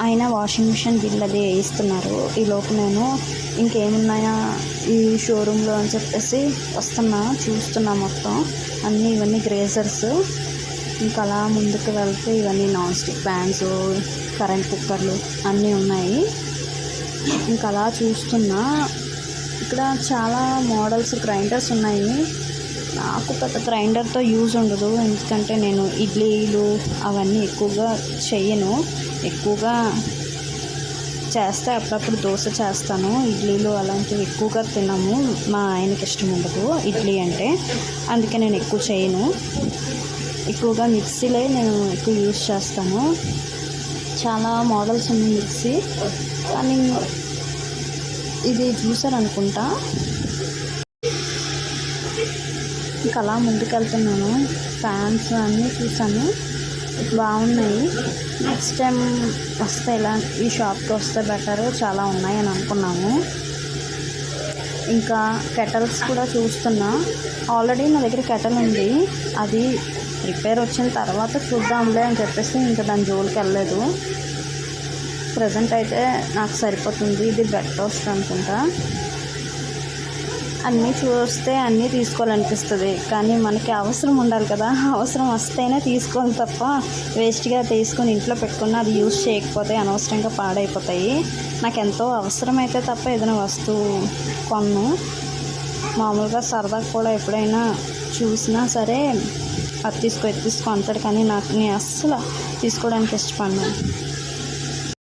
ఆయన washing machine bill అది వేయిస్తున్నారు ఈ లోపు నేను ఇంకేమున్నాయా? ఈ షోరూంలో అని చెప్పేసి వస్తున్నా చూస్తున్నా మొత్తం. అన్నీ ఇవన్నీ గ్రేజర్స్ ఇంకా అలా ముందుకు వెళ్తే ఇవన్నీ నాన్ స్టిక్ ప్యాన్స్ కరెంట్ కుక్కర్లు అన్నీ ఉన్నాయి. ఇంకా అలా చూస్తున్నా. ఇక్కడ చాలా మోడల్స్ గ్రైండర్స్ ఉన్నాయి. నాకు పెద్ద గ్రైండర్తో యూజ్ ఉండదు. ఎందుకంటే నేను ఇడ్లీలు అవన్నీ ఎక్కువగా చెయ్యను. ఎక్కువగా చేస్తే అప్పుడప్పుడు దోశ చేస్తాను. ఇడ్లీలు అలాంటివి ఎక్కువగా తినము. మా ఆయనకి ఇష్టం ఉండదు ఇడ్లీ అంటే. అందుకే నేను ఎక్కువ చేయను ఎక్కువగా మిక్సీలే నేను ఎక్కువ యూజ్ చేస్తాను. చాలా మోడల్స్ ఉన్నాయి మిక్సీ. కానీ ఇది చూసారు అనుకుంటా ఇంకా అలా ముందుకెళ్తున్నాను. ఫ్యాన్స్ అన్నీ చూసాను బాగున్నాయి. నెక్స్ట్ టైం వస్తే ఇలా ఈ షాప్కి వస్తే బెటర్? చాలా ఉన్నాయి అని అనుకున్నాము. ఇంకా కెటల్స్ కూడా చూస్తున్నా. ఆల్రెడీ నా దగ్గర కెటల్ ఉంది. అది రిపేర్ వచ్చిన తర్వాత చూద్దాంలే అని చెప్పేసి ఇంకా దాని జోలికి వెళ్ళలేదు. ప్రజెంట్ అయితే నాకు సరిపోతుంది. ఇది బెడ్ టోస్ట్ అనుకుంటా. అన్నీ చూస్తే అన్నీ తీసుకోవాలనిపిస్తుంది. కానీ మనకి అవసరం ఉండాలి కదా. అవసరం వస్తేనే తీసుకోవాలి తప్ప వేస్ట్గా తీసుకొని ఇంట్లో పెట్టుకున్న అది యూజ్ చేయకపోతే అనవసరంగా పాడైపోతాయి. నాకు ఎంతో అవసరమైతే తప్ప ఏదైనా వస్తువు కొన్ను. మామూలుగా సరదాగా కూడా ఎప్పుడైనా చూసినా సరే అది తీసుకో ఇది తీసుకో అంటాడు. కానీ నాకు నేను అస్సలు తీసుకోవడానికి ఇష్టపడను.